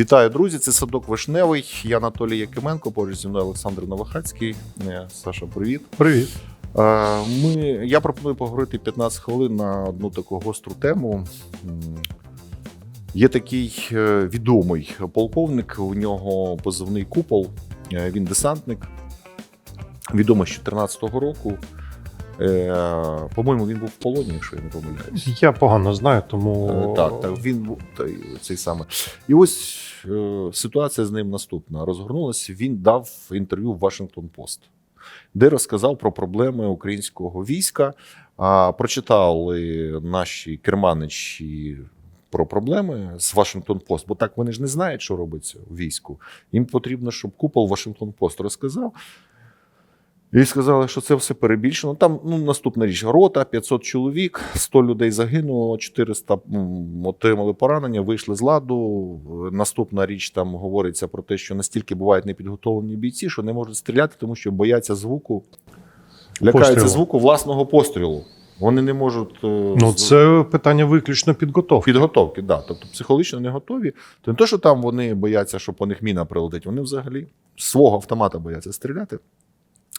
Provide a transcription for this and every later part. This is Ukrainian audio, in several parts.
Вітаю, друзі! Це садок Вишневий. Я Анатолій Якименко, поруч зі мною Олександр Новохацький. Е, Саша, привіт. Привіт. Е, Ми, я пропоную поговорити 15 хвилин на одну таку гостру тему. Є такий е, відомий полковник, у нього позивний купол, він десантник. Відомо з 14-го року. По-моєму, він був в полоні, якщо я не помиляюсь. Я погано знаю, тому Так, так, він був цей саме. І ось ситуація з ним наступна. Розгорнулася. Він дав інтерв'ю в Вашингтон Пост, де розказав про проблеми українського війська. Прочитали наші керманичі про проблеми з Вашингтон Пост, бо так вони ж не знають, що робиться у війську. Їм потрібно, щоб купол Вашингтон Пост розказав. І сказали, що це все перебільшено. Там ну, наступна річ: рота, 500 чоловік, 100 людей загинуло, 400 отримали поранення, вийшли з ладу. Наступна річ там говориться про те, що настільки бувають непідготовлені бійці, що не можуть стріляти, тому що бояться звуку, лякаються Пострілу. звуку власного пострілу. Вони не можуть е, ну це питання виключно підготовки. підготовки, да. тобто психологічно не готові. То не те, що там вони бояться, що по них міна прилетить, вони взагалі свого автомата бояться стріляти.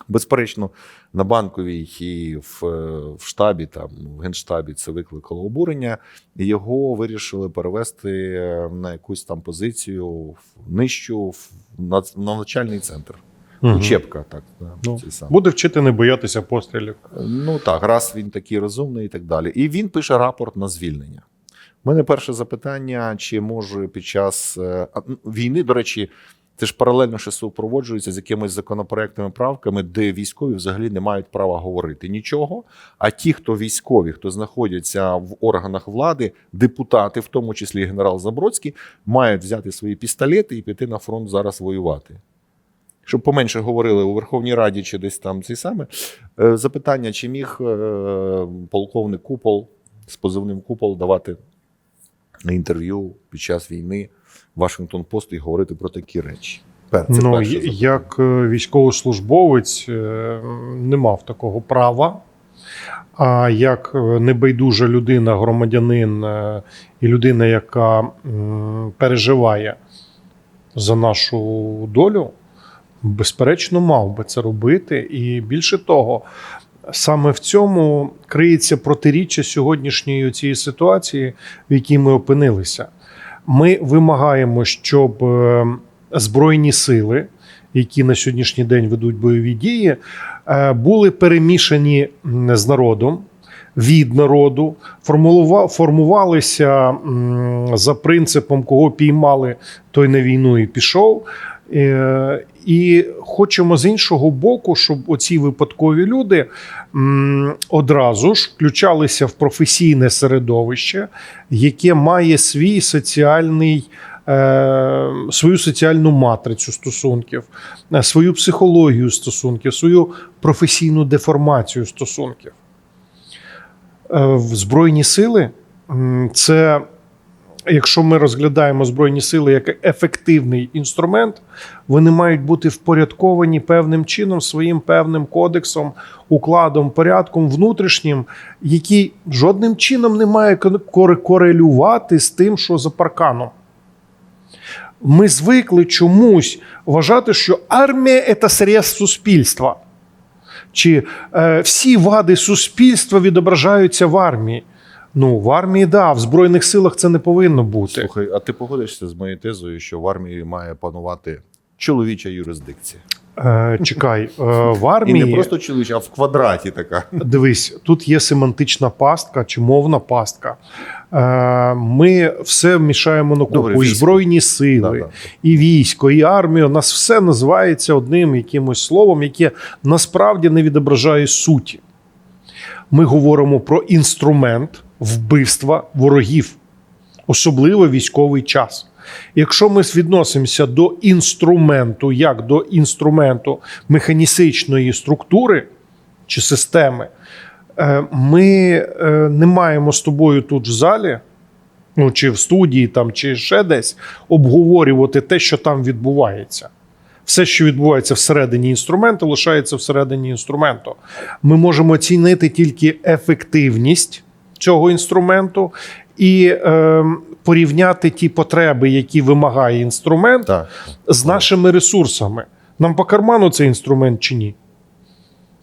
Безперечно, на банковій і в, е, в штабі, там в генштабі це викликало обурення, і його вирішили перевести е, на якусь там позицію в- нижчу в на, на навчальний центр. Мгм. Учебка, так. Ну. Буде вчити не боятися пострілів. Ну так, раз він такий розумний і так далі. І він пише рапорт на звільнення. У мене перше запитання: чи може під час е, війни, до речі, це ж паралельно ще супроводжується з якимись законопроектами, правками, де військові взагалі не мають права говорити нічого. А ті, хто військові, хто знаходяться в органах влади, депутати, в тому числі генерал Забродський, мають взяти свої пістолети і піти на фронт зараз воювати. Щоб поменше говорили у Верховній Раді чи десь там цей саме. Е, Запитання: чи міг е, полковник Купол з позивним Купол давати інтерв'ю під час війни Вашингтон Пост і говорити про такі речі? Це ну, перше як е, військовослужбовець е, не мав такого права. А як е, небайдужа людина, громадянин і людина, яка переживає за нашу долю, безперечно, мав би це робити. І більше того, саме в цьому криється протиріччя сьогоднішньої цієї ситуації, в якій ми опинилися. Ми вимагаємо, щоб е, збройні сили, які на сьогоднішній день ведуть бойові дії, е, були перемішані з народом. Від народу формувалися за принципом, кого піймали, той на війну і пішов. Е, І хочемо з іншого боку, щоб оці випадкові люди одразу ж включалися в професійне середовище, яке має свій соціальний. е, Свою соціальну матрицю стосунків, е, свою психологію стосунків, свою професійну деформацію стосунків. Збройні сили це, якщо ми розглядаємо Збройні сили як ефективний інструмент, вони мають бути впорядковані певним чином, своїм певним кодексом, укладом, порядком внутрішнім, який жодним чином не має корелювати з тим, що за парканом. Ми звикли чомусь вважати, що армія це срез суспільства. Чи е, всі вади суспільства відображаються в армії? Ну, в армії, да, в Збройних силах це не повинно бути. Слухай, а ти погодишся з моєю тезою, що в армії має панувати чоловіча юрисдикція? Е, чекай, е, в І армії. не просто чоловіча, а в квадраті така. Дивись, тут є семантична пастка чи мовна пастка. Е, Ми все мішаємо на Добре, купу. І збройні сили, Да, да. і військо, і армія. У нас все називається одним якимось словом, яке насправді не відображає суті. Ми говоримо про інструмент вбивства ворогів, особливо військовий час. Якщо ми відносимося до інструменту як до інструменту механістичної структури чи системи, е, ми е, не маємо з тобою тут в залі, ну чи в студії, там, чи ще десь обговорювати те, що там відбувається. Все, що відбувається всередині інструменту, лишається всередині інструменту. Ми можемо оцінити тільки ефективність цього інструменту і е, порівняти ті потреби, які вимагає інструмент, Так. з нашими ресурсами. Нам по карману цей інструмент чи ні?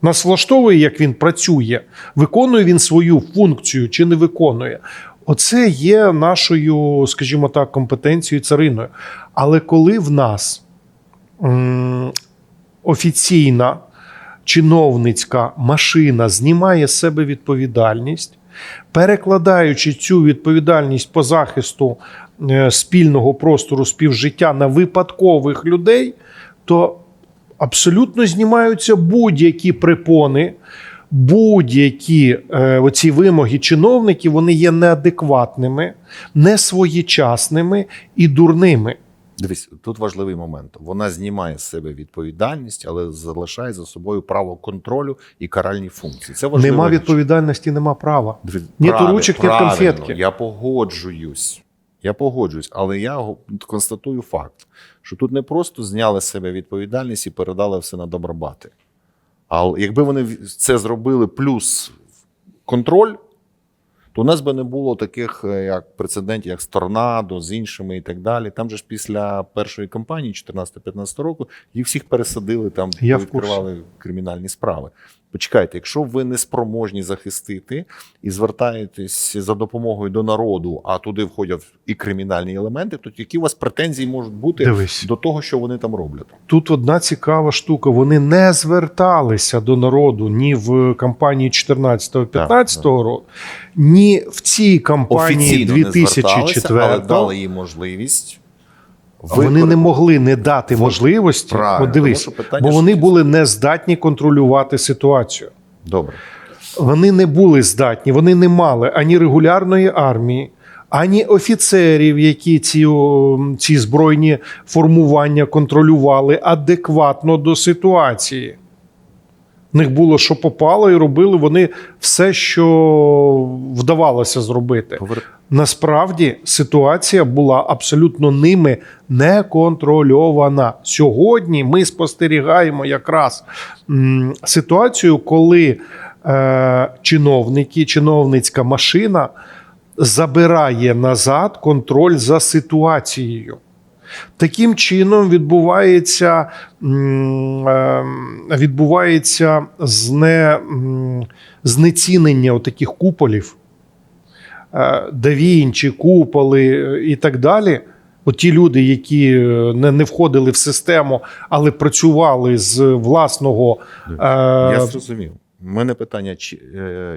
Нас влаштовує, як він працює, виконує він свою функцію чи не виконує. Оце є нашою, скажімо так, компетенцією цариною. Але коли в нас м, офіційна чиновницька машина знімає з себе відповідальність, перекладаючи цю відповідальність по захисту е, спільного простору співжиття на випадкових людей, то абсолютно знімаються будь-які препони, будь-які е, оці вимоги чиновників, вони є неадекватними, несвоєчасними і дурними. Дивись, тут важливий момент. Вона знімає з себе відповідальність, але залишає за собою право контролю і каральні функції. Це важливо. Нема відповідальності, нема права. Дивись, Ні правильно, ручок, ні конфетки. Я погоджуюсь. Я погоджуюсь, але я констатую факт, що тут не просто зняли з себе відповідальність і передали все на добробати. А якби вони це зробили плюс контроль, то у нас би не було таких е, як прецедентів, як з торнадо, з іншими і так далі. Там же ж після першої кампанії, 14-15 року, їх всіх пересадили, там Я відкривали кримінальні справи. Почекайте, якщо ви не спроможні захистити і звертаєтесь за допомогою до народу, а туди входять і кримінальні елементи, то які у вас претензії можуть бути Дивись. до того, що вони там роблять? Тут одна цікава штука. Вони не зверталися до народу ні в кампанії 14-15 року, ні в цій кампанії Офіційно не зверталися, але дали їм можливість. Вони не могли не дати Вот, можливості. правильно, подивись, тому питання бо вони були не здатні контролювати ситуацію. Добре. Вони не були здатні, вони не мали ані регулярної армії, ані офіцерів, які ці, ці збройні формування контролювали адекватно до ситуації. В них було, що попало, і робили вони все, що вдавалося зробити. Насправді ситуація була абсолютно ними не контрольована. Сьогодні ми спостерігаємо якраз ситуацію, коли е, чиновники, чиновницька машина забирає назад контроль за ситуацією. Таким чином відбувається, е, відбувається зне, знецінення таких куполів, е, Давінчі, куполи е, і так далі. От ті люди, які не, не входили в систему, але працювали з власного. Я зрозумів. У мене питання: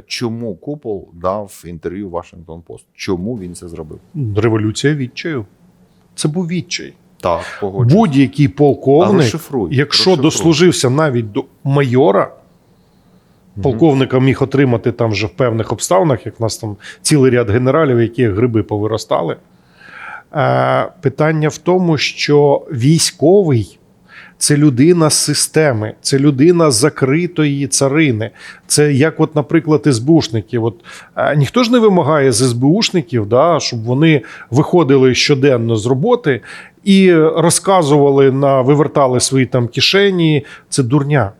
чому купол дав інтерв'ю Вашингтон Пост? Чому він це зробив? революція відчаю. Це був відчай. Так. Будь-який полковник, якщо розшифруй. дослужився навіть до майора, полковника міг отримати там вже в певних обставинах, як в нас там цілий ряд генералів, які гриби повиростали. Е, питання в тому, що військовий це людина з системи, це людина закритої царини. Це як, от, наприклад, СБУшників. От, ніхто ж не вимагає з СБУшників, да, щоб вони виходили щоденно з роботи і розказували на вивертали свої там кишені. Це дурня.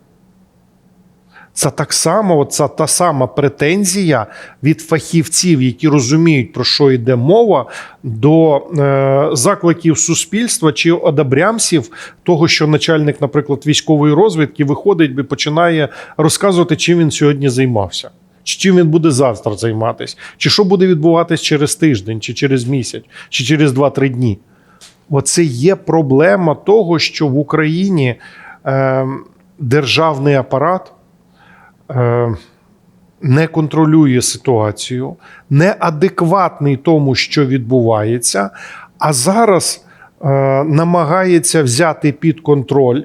Це так само, це та сама претензія від фахівців, які розуміють, про що йде мова, до е, закликів суспільства чи одобрямців того, що начальник, наприклад, військової розвідки виходить і починає розказувати, чим він сьогодні займався. Чи чим він буде завтра займатися, чи що буде відбуватись через тиждень, чи через місяць, чи через 2-3 дні. Оце є проблема того, що в Україні е, державний апарат не контролює ситуацію, неадекватний тому, що відбувається, а зараз е, намагається взяти під контроль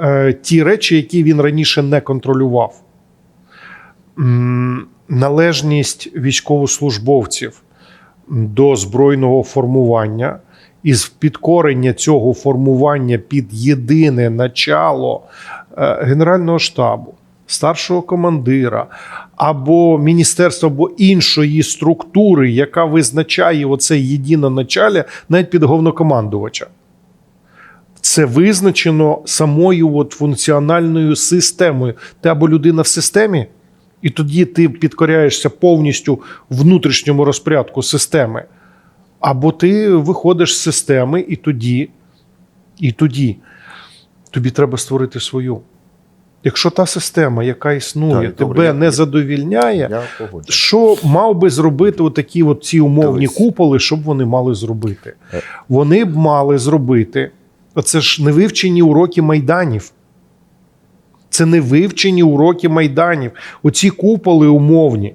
е, ті речі, які він раніше не контролював. Належність військовослужбовців до збройного формування і підкорення цього формування під єдине начало е, Генерального штабу, старшого командира або міністерства, або іншої структури, яка визначає оце єдине начале, навіть під головнокомандувача. Це визначено самою от функціональною системою. Ти або людина в системі, і тоді ти підкоряєшся повністю внутрішньому розпорядку системи. Або ти виходиш з системи, і тоді, і тоді тобі треба створити свою. Якщо та система, яка існує, Так, тебе добре, я- не задовільняє, Я що мав би зробити отакі от ці умовні Дивись. куполи, що б вони мали зробити? Е. Вони б мали зробити. Оце ж не вивчені уроки майданів. Це не вивчені уроки майданів. Оці куполи умовні.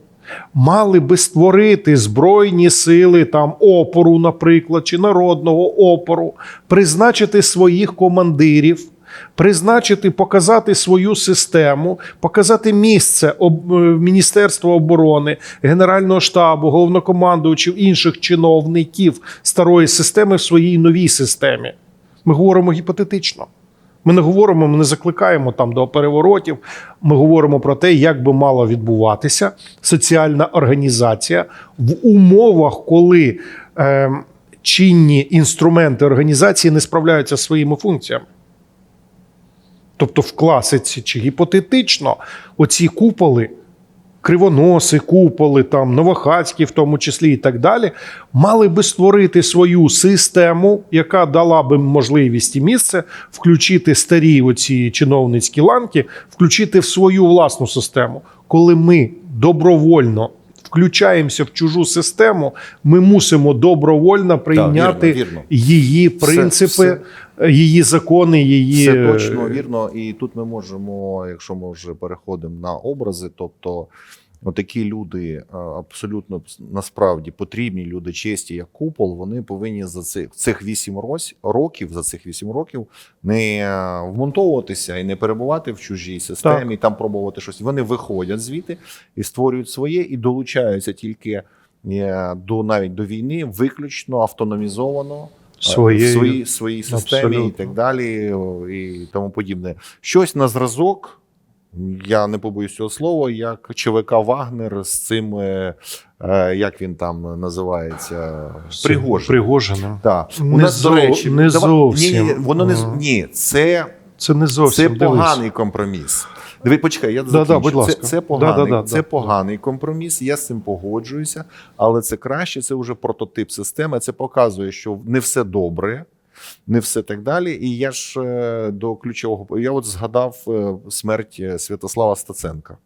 Мали би створити збройні сили там опору, наприклад, чи народного опору, призначити своїх командирів, призначити, показати свою систему, показати місце е, Міністерства оборони, Генерального штабу, головнокомандувачів, інших чиновників старої системи в своїй новій системі. Ми говоримо гіпотетично. Ми не говоримо, ми не закликаємо там до переворотів. Ми говоримо про те, як би мала відбуватися соціальна організація в умовах, коли е, чинні інструменти організації не справляються своїми функціями. Тобто, в класиці чи гіпотетично оці куполи, кривоноси, куполи, там, новохацькі, в тому числі і так далі, мали би створити свою систему, яка дала би можливість і місце включити старі оці чиновницькі ланки, включити в свою власну систему. Коли ми добровольно включаємося в чужу систему, ми мусимо добровольно прийняти вірно, вірно. її принципи, її закони, її Це точно вірно. І тут ми можемо, якщо ми вже переходимо на образи, тобто отакі люди е, абсолютно насправді потрібні люди честі, як купол, вони повинні за цих цих вісім років, за цих вісім років не е, вмонтовуватися і не перебувати в чужій системі, і там пробувати щось. Вони виходять звідти і створюють своє, і долучаються тільки е, до навіть до війни, виключно автономізовано Своєю. в своїй, системі і так далі, і тому подібне. Щось на зразок. Я не побоюсь цього слова, як ЧВК Вагнер з цим, е, е, як він там називається, Пригожин. Пригожиним. Так. Не зо- речі, не давай- зовсім. Ні, воно не ні, це, Це не зовсім це дивись. поганий компроміс. Диви, почекай, я Да, закінчу. да, будь ласка. Це, це поганий, Да, да, да, це да. поганий компроміс. Я з цим погоджуюся, але це краще. Це вже прототип системи. Це показує, що не все добре, не все так далі. І я ж е, до ключового я от згадав е, смерть е, Святослава Стаценка.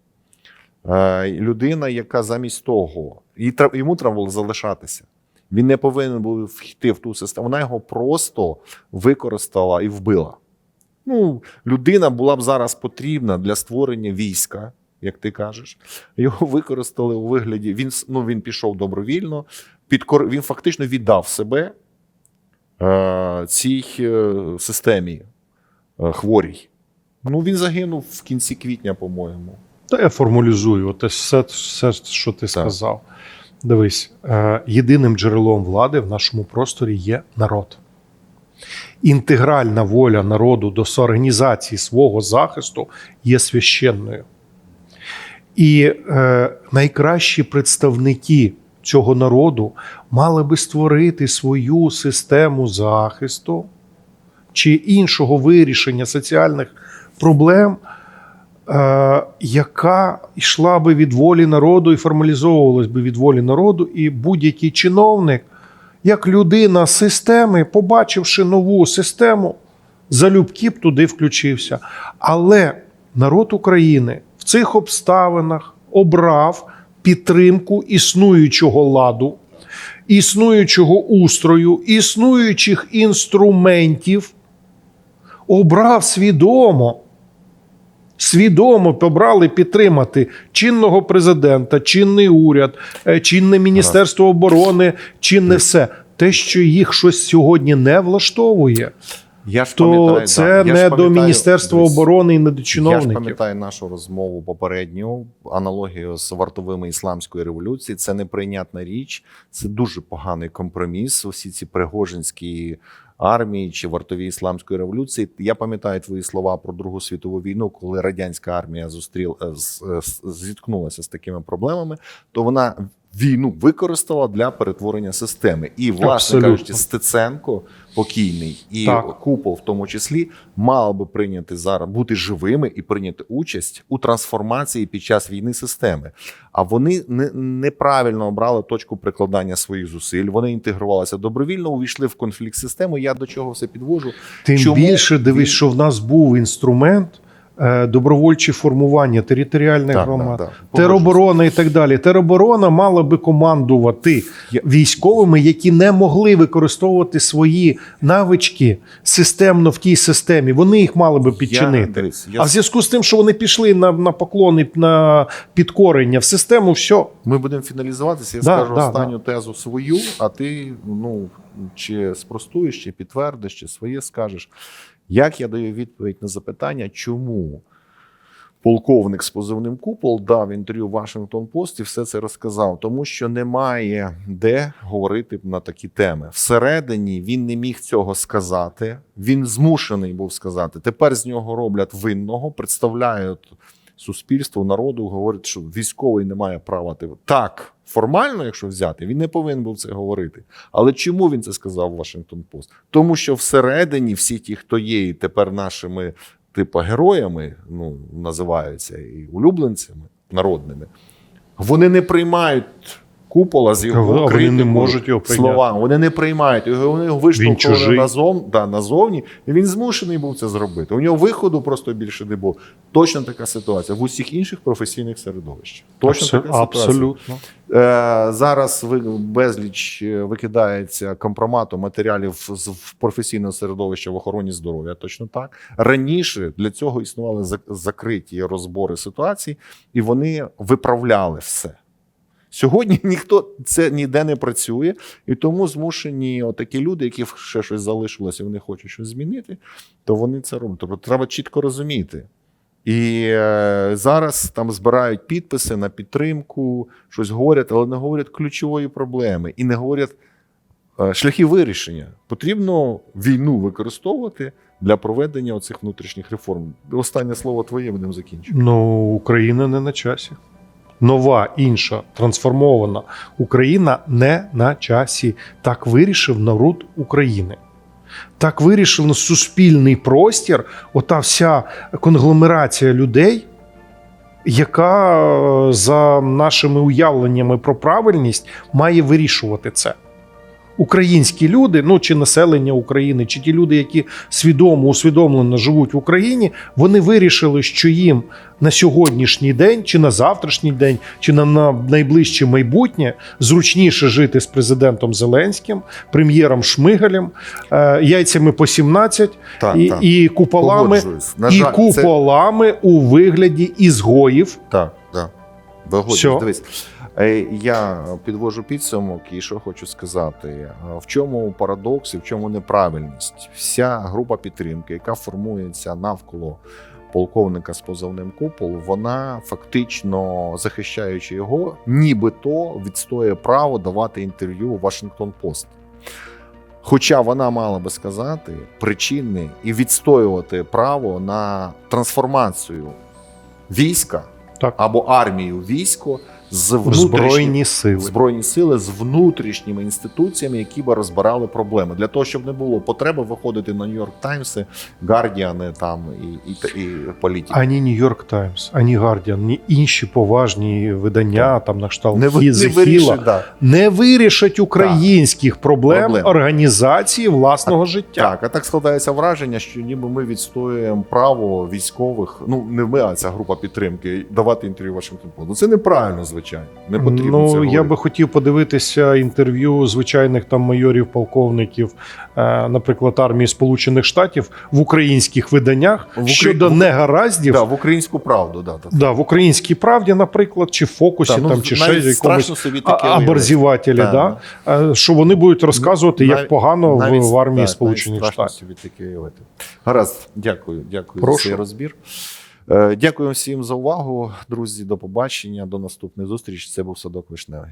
Людина, яка замість того, тре- йому треба було залишатися. Він не повинен був йти в ту систему. Вона його просто використала і вбила. Ну, людина була б зараз потрібна для створення війська, як ти кажеш. Його використали у вигляді. Він ну, він пішов добровільно, підкор... він фактично віддав себе е, цій е, системі е, хворій. Ну, він загинув в кінці квітня, по-моєму. Та я формалізую. От все, все, що ти сказав. Дивись, е, єдиним джерелом влади в нашому просторі є народ. Інтегральна воля народу до організації свого захисту є священною. І е, найкращі представники цього народу мали би створити свою систему захисту чи іншого вирішення соціальних проблем, е, яка йшла би від волі народу і формалізовувалась би від волі народу, і будь-який чиновник, як людина системи, побачивши нову систему, залюбки б туди включився. Але народ України в цих обставинах обрав підтримку існуючого ладу, існуючого устрою, існуючих інструментів, обрав свідомо. Свідомо побрали підтримати чинного президента, чинний уряд, е, чинне міністерство оборони, чинне все. Те, що їх щось сьогодні не влаштовує, Я ж то пам'ятаю, це да, я ж не до Міністерства оборони і не до Я ж пам'ятаю нашу розмову попередню, аналогію з вартовими ісламської революції. Це неприйнятна річ, це дуже поганий компроміс. Усі ці пригожинські армії чи вартові ісламської революції. Я пам'ятаю твої слова про Другу світову війну, коли радянська армія зустріла з- зіткнулася з такими проблемами, то вона війну використала для перетворення системи. І, власне Абсолютно. кажучи, Стеценко покійний і Так. Купол, в тому числі, мали би прийняти зараз бути живими і прийняти участь у трансформації під час війни системи. А вони не, неправильно обрали точку прикладання своїх зусиль. Вони інтегрувалися добровільно, увійшли в конфлікт з системою. Я до чого все підвожу. Тим Чому більше дивись, він- що в нас був інструмент добровольчі формування територіальних Так, громад, так, так. тероборона і так далі. Тероборона мала би командувати військовими, які не могли використовувати свої навички системно в тій системі. Вони їх мали би Я, підчинити. дивись, я А в зв'язку з тим, що вони пішли на, на поклони на підкорення в систему, все. Ми будемо фіналізуватися. Я Да, скажу да, останню тезу свою, а ти ну чи спростуєш, чи підтвердиш, чи своє скажеш. Як я даю відповідь на запитання, чому полковник з позивним купол дав інтерв'ю Вашингтон Пост і все це розказав? Тому що немає де говорити на такі теми. Всередині він не міг цього сказати. Він змушений був сказати. Тепер з нього роблять винного, представляють суспільству, народу, говорить, що військовий не має права ти так. Формально, якщо взяти, він не повинен був це говорити. Але чому він це сказав Вашингтон Пост? Тому що всередині всі ті, хто є і тепер нашими типу героями, ну називаються і улюбленцями народними, вони не приймають купола з А його вони не можуть його прийняти. словами. Вони не приймають його. Вони його виштовхували назов, да, назовні, і він змушений був це зробити. У нього виходу просто більше не було. Точно така ситуація в усіх інших професійних середовищах. Точно Абсо- така ситуація. абсолютно. Е, зараз ви безліч е, викидається компромату матеріалів з професійного середовища в охороні здоров'я. Точно так раніше для цього існували зак- закриті розбори ситуацій, і вони виправляли все. Сьогодні ніхто це ніде не працює, і тому змушені отакі люди, які ще щось залишилося, вони хочуть щось змінити, то вони це роблять. Тобто треба чітко розуміти. І е, зараз там збирають підписи на підтримку, щось говорять, але не говорять ключової проблеми і не говорять е, шляхи вирішення. Потрібно війну використовувати для проведення оцих внутрішніх реформ. Останнє слово твоє будемо закінчувати. Ну, Україна не на часі. Нова, інша, трансформована Україна не на часі. Так вирішив народ України. Так вирішив на суспільний простір, ота вся конгломерація людей, яка е, за нашими уявленнями про правильність має вирішувати це. Українські люди, ну чи населення України, чи ті люди, які свідомо усвідомлено живуть в Україні, вони вирішили, що їм на сьогоднішній день, чи на завтрашній день, чи на, на найближче майбутнє зручніше жити з президентом Зеленським, прем'єром Шмигалем, е, яйцями по 17 Так, і, і куполами. На і жаль, це- у вигляді ізгоїв. Так, так. Всьо. Дивись. Е, Я підвожу підсумок і що хочу сказати. Е, В чому парадокс і в чому неправильність? Вся група підтримки, яка формується навколо полковника з позовним купол, вона фактично захищаючи його, нібито відстоює право давати інтерв'ю у Вашингтон Пост. Хоча вона мала би сказати причини і відстоювати право на трансформацію війська Так. або армію військо з Збройні сили. збройні сили з внутрішніми інституціями, які би розбирали проблеми для того, щоб не було потреби виходити на Нью-Йорк Таймси, Гардіани там і, і, і політики. Ані Нью-Йорк Таймс, ані Гардіан, ні інші поважні видання, там на кшталт не, не вирішить, да. не вирішать українських проблем, Проблем. організації власного життя. Так, а так складається враження, що ніби ми відстоюємо право військових, ну не ми, а ця група підтримки, давати інтерв'ю Вашингтон Ну, Це неправильно, звичайно. Не потрібно це Ну, я би хотів подивитися інтерв'ю звичайних там майорів, полковників, е, наприклад, армії Сполучених Штатів в українських виданнях В Украї- щодо в- негараздів. да, в українську правду, да, да. Да, в українській правді, наприклад, чи в фокусі, Та, ну, чи ще якомусь страшно собі а- таке уявити. да, е, що вони будуть розказувати, як Навіть- погано навіть- в, армії так, Сполучених Штатів. Гаразд, дякую, дякую Прошу. за цей розбір. Е, Дякую всім за увагу, друзі. До побачення, до наступних зустріч. Це був садок вишневий.